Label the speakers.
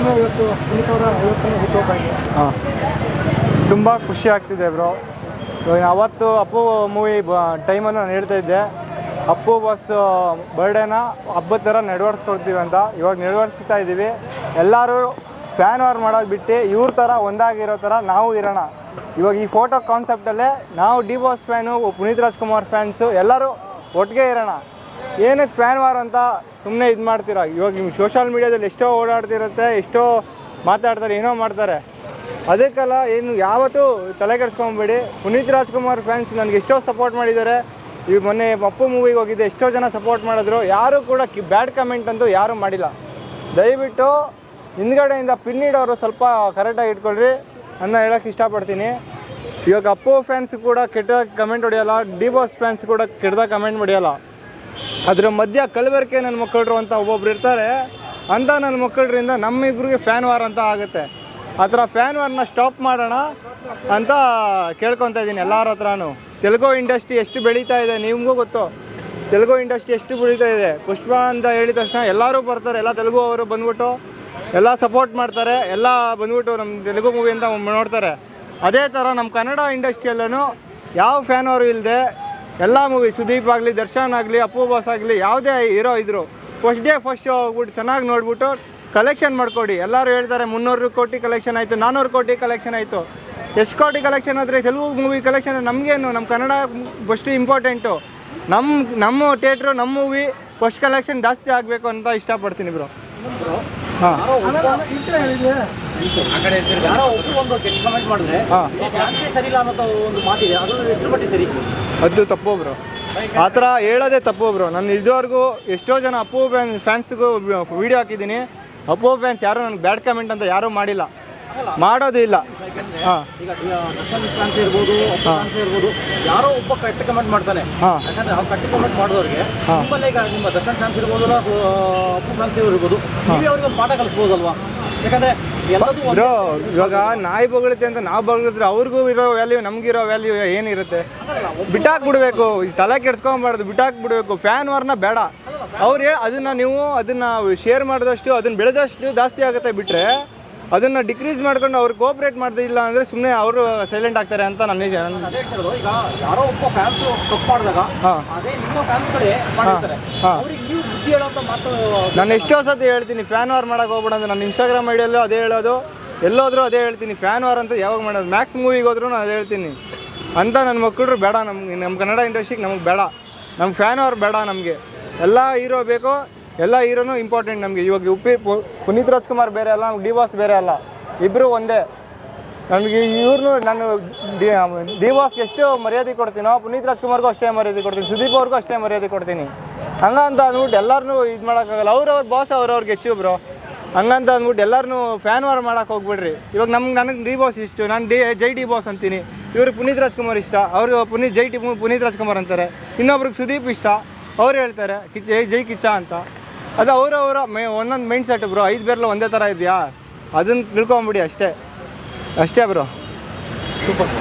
Speaker 1: ಇವತ್ತು
Speaker 2: ತುಂಬ ಖುಷಿ ಆಗ್ತಿದೆ ಬ್ರೋ. ಅವತ್ತು ಅಪ್ಪು ಮೂವಿ ಬ ಟೈಮನ್ನು ನಾನು ಹೇಳ್ತಾ ಇದ್ದೆ. ಅಪ್ಪು ಬಸ್ ಬರ್ಡೇನ ಹಬ್ಬದ ಥರ ನೆಡವರ್ಸ್ಕೊಡ್ತೀವಿ ಅಂತ. ಇವಾಗ ನೆಡವರ್ಸ್ತಾ ಇದ್ದೀವಿ ಎಲ್ಲರೂ ಫ್ಯಾನ್ ವಾರ್ ಮಾಡೋದು ಬಿಟ್ಟು ಇವ್ರ ಥರ ಒಂದಾಗಿರೋ ಥರ ನಾವು ಇರೋಣ. ಇವಾಗ ಈ ಫೋಟೋ ಕಾನ್ಸೆಪ್ಟಲ್ಲೇ ನಾವು D Boss fan Puneeth Rajkumar fans ಎಲ್ಲರೂ ಒಟ್ಟಿಗೆ ಇರೋಣ. ಏನಕ್ಕೆ ಫ್ಯಾನ್ ವಾರ್ ಅಂತ ಸುಮ್ಮನೆ ಇದು ಮಾಡ್ತೀರಾ? ಇವಾಗ ನೀವು ಸೋಷಲ್ ಮೀಡ್ಯಾದಲ್ಲಿ ಎಷ್ಟೋ ಓಡಾಡ್ತಿರುತ್ತೆ, ಎಷ್ಟೋ ಮಾತಾಡ್ತಾರೆ, ಏನೋ ಮಾಡ್ತಾರೆ. ಅದಕ್ಕೆಲ್ಲ ಏನು ಯಾವತ್ತೂ ತಲೆ ಕೆಡಿಸ್ಕೊಂಬೇಡಿ. ಪುನೀತ್ ರಾಜ್ಕುಮಾರ್ ಫ್ಯಾನ್ಸ್ ನನಗೆ ಎಷ್ಟೋ ಸಪೋರ್ಟ್ ಮಾಡಿದ್ದಾರೆ. ಈ ಮೊನ್ನೆ ಪಪ್ಪು ಮೂವಿಗೆ ಹೋಗಿದ್ದೆ, ಎಷ್ಟೋ ಜನ ಸಪೋರ್ಟ್ ಮಾಡಿದ್ರು. ಯಾರೂ ಕೂಡ ಕಿ ಬ್ಯಾಡ್ ಕಮೆಂಟ್ ಅಂತೂ ಯಾರೂ ಮಾಡಿಲ್ಲ. ದಯವಿಟ್ಟು ಹಿಂದ್ಗಡೆಯಿಂದ ಪಿನ್ನಿಡೋರು ಸ್ವಲ್ಪ ಕರೆಕ್ಟಾಗಿ ಇಟ್ಕೊಳ್ರಿ. ಅನ್ನ ಹೇಳೋಕ್ಕೆ ಇಷ್ಟಪಡ್ತೀನಿ. ಇವಾಗ ಅಪ್ಪು ಫ್ಯಾನ್ಸ್ ಕೂಡ ಕೆಟ್ಟ ಕಮೆಂಟ್ ಹೊಡೆಯೋಲ್ಲ ಡಿ ಬಾಸ್ ಫ್ಯಾನ್ಸ್ ಕೂಡ ಕೆಟ್ಟದಾಗ ಕಮೆಂಟ್ ಹೊಡೆಯಲ್ಲ. ಅದ್ರ ಮಧ್ಯ ಕಲಬೆರಕೆ ನನ್ನ ಮಕ್ಕಳರು ಅಂತ ಒಬ್ಬೊಬ್ರು ಇರ್ತಾರೆ. ಅಂತ ನನ್ನ ಮಕ್ಕಳರಿಂದ ನಮ್ಮಿಬ್ರಿಗೆ ಫ್ಯಾನ್ ವಾರ್ ಅಂತ ಆಗುತ್ತೆ. ಆ ಥರ ಫ್ಯಾನ್ ವಾರ್ನ ಸ್ಟಾಪ್ ಮಾಡೋಣ ಅಂತ ಕೇಳ್ಕೊತಾ ಇದ್ದೀನಿ ಎಲ್ಲರ ಹತ್ರನೂ. ತೆಲುಗು ಇಂಡಸ್ಟ್ರಿ ಎಷ್ಟು ಬೆಳೀತಾ ಇದೆ ನಿಮಗೂ ಗೊತ್ತು? ತೆಲುಗು ಇಂಡಸ್ಟ್ರಿ ಎಷ್ಟು ಬೆಳೀತಾ ಇದೆ? ಪುಷ್ಪ ಅಂತ ಹೇಳಿದ ತಕ್ಷಣ ಎಲ್ಲರೂ ಬರ್ತಾರೆ, ಎಲ್ಲ ತೆಲುಗು ಅವರು ಬಂದ್ಬಿಟ್ಟು. ಎಲ್ಲ ಸಪೋರ್ಟ್ ಮಾಡ್ತಾರೆ, ಎಲ್ಲ ಬಂದ್ಬಿಟ್ಟು ನಮ್ಮ ತೆಲುಗು ಮೂವಿ ಅಂತ ನೋಡ್ತಾರೆ. ಅದೇ ಥರ ನಮ್ಮ ಕನ್ನಡ ಇಂಡಸ್ಟ್ರಿಯಲ್ಲೂ ಯಾವ ಫ್ಯಾನ್ ಅವರು ಇಲ್ಲದೆ ಎಲ್ಲ ಮೂವಿ ಸುದೀಪ್ ಆಗಲಿ ದರ್ಶನ್ ಆಗಲಿ ಅಪ್ಪು ಬಾಸ್ ಆಗಲಿ ಯಾವುದೇ ಹೀರೋ ಇದ್ರು ಫಸ್ಟ್ ಡೇ ಫಸ್ಟ್ ಶೋ ಹೋಗ್ಬಿಟ್ಟು ಚೆನ್ನಾಗಿ ನೋಡ್ಬಿಟ್ಟು ಕಲೆಕ್ಷನ್ ಮಾಡ್ಕೊಡಿ. ಎಲ್ಲರೂ ಹೇಳ್ತಾರೆ ಮುನ್ನೂರು ಕೋಟಿ ಕಲೆಕ್ಷನ್ ಆಯಿತು ನಾನ್ನೂರು ಕೋಟಿ ಕಲೆಕ್ಷನ್ ಆಯಿತು. ಎಷ್ಟು ಕೋಟಿ ಕಲೆಕ್ಷನ್ ಆದರೆ ತೆಲುಗು ಮೂವಿ ಕಲೆಕ್ಷನ್ ನಮಗೇನು ನಮ್ಮ ಕನ್ನಡ ಫಸ್ಟ್ ಇಂಪಾರ್ಟೆಂಟು ನಮ್ಮ ನಮ್ಮ ಥಿಯೇಟ್ರು ನಮ್ಮ ಮೂವಿ ಫಸ್ಟ್ ಕಲೆಕ್ಷನ್ ಜಾಸ್ತಿ ಆಗಬೇಕು ಅಂತ ಇಷ್ಟಪಡ್ತೀನಿ ಬ್ರೋ ಹಾಂ. ಹಾಂ.
Speaker 3: ಅದು
Speaker 2: ತಪ್ಪು ಬ್ರೋ ಆ ಥರ ಹೇಳೋದೇ ತಪ್ಪು ಬ್ರೋ ನಾನು ಇದುವರೆಗೂ ಎಷ್ಟೋ ಜನ ಅಪ್ಪು ಫ್ಯಾನ್ ಫ್ಯಾನ್ಸ್ಗೂ ವೀಡಿಯೋ ಹಾಕಿದ್ದೀನಿ. ಅಪ್ಪು ಫ್ಯಾನ್ಸ್ ಯಾರೂ ನನಗೆ ಬ್ಯಾಡ್ ಕಮೆಂಟ್ ಅಂತ ಯಾರೂ ಮಾಡಿಲ್ಲ. ಮಾಡೋದು ಇಲ್ಲ. ಹಾಂ.
Speaker 3: ಈಗ ಫ್ಯಾನ್ಸ್ ಇರ್ಬೋದು ಅಪ್ಪ ಫ್ಯಾನ್ಸ್ ಇರ್ಬೋದು ಯಾರೋ ಒಬ್ಬ ಕೆಟ್ಟ ಕಮೆಂಟ್ ಮಾಡ್ತಾನೆ. ಯಾಕಂದ್ರೆ ಅವ್ರು ಕಟ್ಟಿ ಕಮೆಂಟ್ ಮಾಡಿದವ್ರಿಗೆ. ನಿಮ್ಮಲ್ಲೇ ಈಗ ನಿಮ್ಮ ದರ್ಶನ್ ಫ್ಯಾನ್ಸ್ ಇರ್ಬೋದು ಅಪ್ಪು ಫ್ಯಾನ್ಸ್ ಇರ್ಬೋದು ನೀವೇ ಅವ್ರಿಗೆ ಪಾಠ ಕಲಿಸ್ಬೋದಲ್ವಾ? ಯಾಕಂದ್ರೆ
Speaker 2: ಬ್ರೋ ಇವಾಗ ನಾಯಿ ಬೊಗಳುತ್ತೆ ಅಂತ ನಾವು ಬೊಗಳಿದ್ರೆ ಅವ್ರಿಗೂ ಇರೋ ವ್ಯಾಲ್ಯೂ ನಮಗಿರೋ ವ್ಯಾಲ್ಯೂ ಏನಿರುತ್ತೆ? ಬಿಟ್ಟಾಕ್ಬಿಡ್ಬೇಕು ತಲೆ ಕೆಡ್ಸ್ಕೊಂಬಾರ್ದು ಬಿಟ್ಟಾಕ್ಬಿಡ್ಬೇಕು ಫ್ಯಾನ್ ವಾರ್ನ ಬೇಡ. ಅವ್ರು ಅದನ್ನು ನೀವು ಅದನ್ನು ಶೇರ್ ಮಾಡಿದಷ್ಟು ಅದನ್ನ ಬೆಳೆದಷ್ಟು ಜಾಸ್ತಿ ಆಗುತ್ತೆ ಬಿಟ್ಟರೆ ಅದನ್ನು ಡಿಕ್ರೀಸ್ ಮಾಡ್ಕೊಂಡು ಅವ್ರು ಕೋಆಪ್ರೇಟ್ ಮಾಡ್ದಿಲ್ಲ ಅಂದರೆ ಸುಮ್ಮನೆ ಅವರು ಸೈಲೆಂಟ್ ಆಗ್ತಾರೆ ಅಂತ ನನ್ನ ನಿಜ
Speaker 3: ಅದೇ ಹೇಳ್ತಿರೋದು ಈಗ ಯಾರೋ ಒಬ್ಬ ಫ್ಯಾನ್ಸ್ ತಪ್ಪು ಮಾಡಿದಾಗ
Speaker 2: ಹಾಂ.
Speaker 3: ಅದೇ ನಿಮ್ಮ ಫ್ಯಾನ್ಸ್ಗಳೇ ಮಾಡಿರ್ತಾರೆ.
Speaker 2: ಹಾ.
Speaker 3: ಅವ್ರಿಗೆ ನೀವು ಬುದ್ಧಿ ಹೇಳೋಂಥ ಮಾತು
Speaker 2: ನಾನು ಎಷ್ಟೋ ಸತಿ ಹೇಳ್ತೀನಿ ಫ್ಯಾನ್ ವಾರ್ ಮಾಡಕ್ಕೆ ಹೋಗ್ಬೇಡ ಅಂತ ನನ್ನ ಇನ್ಸ್ಟಾಗ್ರಾಮ್ ಐಡಿಯಲ್ಲೂ ಅದೇ ಹೇಳೋದು ಎಲ್ಲೋದ್ರೂ ಅದೇ ಹೇಳ್ತೀನಿ ಫ್ಯಾನ್ ವಾರ್ ಅಂತ ಯಾವಾಗ ಮಾಡೋದು? ಮ್ಯಾಕ್ಸ್ ಮೂವಿಗೆ ಹೋದ್ರೂ ನಾನು ಅದೇ ಹೇಳ್ತೀನಿ. ಅಂತ ನನ್ನ ಮಕ್ಕಳು ಬೇಡ ನಮ್ಗೆ. ನಮ್ಮ ಕನ್ನಡ ಇಂಡಸ್ಟ್ರಿಗೆ ನಮಗೆ ಬೇಡ. ನಮ್ಗೆ ಫ್ಯಾನ್ ವಾರ್ ಬೇಡ ನಮಗೆ. ಎಲ್ಲ ಹೀರೋ ಬೇಕು ಎಲ್ಲ ಹೀರೋನು ಇಂಪಾರ್ಟೆಂಟ್ ನಮಗೆ. ಇವಾಗ ಉಪ್ಪಿ ಪುನೀತ್ ರಾಜ್ಕುಮಾರ್ ಬೇರೆ ಅಲ್ಲ, ಡಿ ಬಾಸ್ ಬೇರೆ ಅಲ್ಲ. ಇಬ್ಬರು ಒಂದೇ. ನಮಗೆ ಇವ್ರನ್ನೂ ನಾನು ಡಿ ಡಿ ಬಾಸ್ಗೆ ಎಷ್ಟು ಮರ್ಯಾದೆ ಕೊಡ್ತೀನೋ. ಪುನೀತ್ ರಾಜ್ಕುಮಾರ್ಗೂ ಅಷ್ಟೇ ಮರ್ಯಾದೆ ಕೊಡ್ತೀನಿ. ಸುದೀಪ್ ಅವ್ರಿಗೂ ಅಷ್ಟೇ ಮರ್ಯಾದೆ ಕೊಡ್ತೀನಿ. ಹಂಗಂತ ಅಂದ್ಬಿಟ್ಟು ಎಲ್ಲರನ್ನೂ ಇದು ಮಾಡೋಕ್ಕಾಗಲ್ಲ. ಅವ್ರವ್ರ ಬಾಸ್ ಅವ್ರವ್ರಿಗೆ ಹೆಚ್ಚು ಬ್ರೋ ಹಂಗಂತ ಅಂದ್ಬಿಟ್ಟು ಎಲ್ಲರನ್ನೂ ಫ್ಯಾನ್ ವಾರ್ ಮಾಡೋಕೆ ಹೋಗ್ಬಿಡ್ರಿ. ಇವಾಗ ನಮ್ಗೆ ನನಗೆ ಡಿ ಬಾಸ್ ಇಷ್ಟು. ನಾನು ಡಿ ಜೈ ಡಿ ಬಾಸ್ ಅಂತೀನಿ. ಇವ್ರಿಗೆ ಪುನೀತ್ ರಾಜ್ಕುಮಾರ್ ಇಷ್ಟ. ಅವರು ಪುನೀತ್ ಜೈ ಟಿ ಪುನೀತ್ ರಾಜ್ಕುಮಾರ್ ಅಂತಾರೆ. ಇನ್ನೊಬ್ರಿಗೆ ಸುದೀಪ್ ಇಷ್ಟ. ಅವ್ರು ಹೇಳ್ತಾರೆ, ಕಿಚ್ಚ ಜೈ ಜೈ ಕಿಚ್ಚ ಅಂತ. ಅದು ಅವರವರ ಮೇ ಒಂದೊಂದು ಮೈಂಡ್ ಸೆಟ್ ಬ್ರೋ ಐದು ಬೇರ್ಲ ಒಂದೇ ಥರ ಇದೆಯಾ? ಅದನ್ನು ತಿಳ್ಕೊಂಬಿಡಿ ಅಷ್ಟೇ. ಅಷ್ಟೇ ಬ್ರೋ ಸೂಪರ್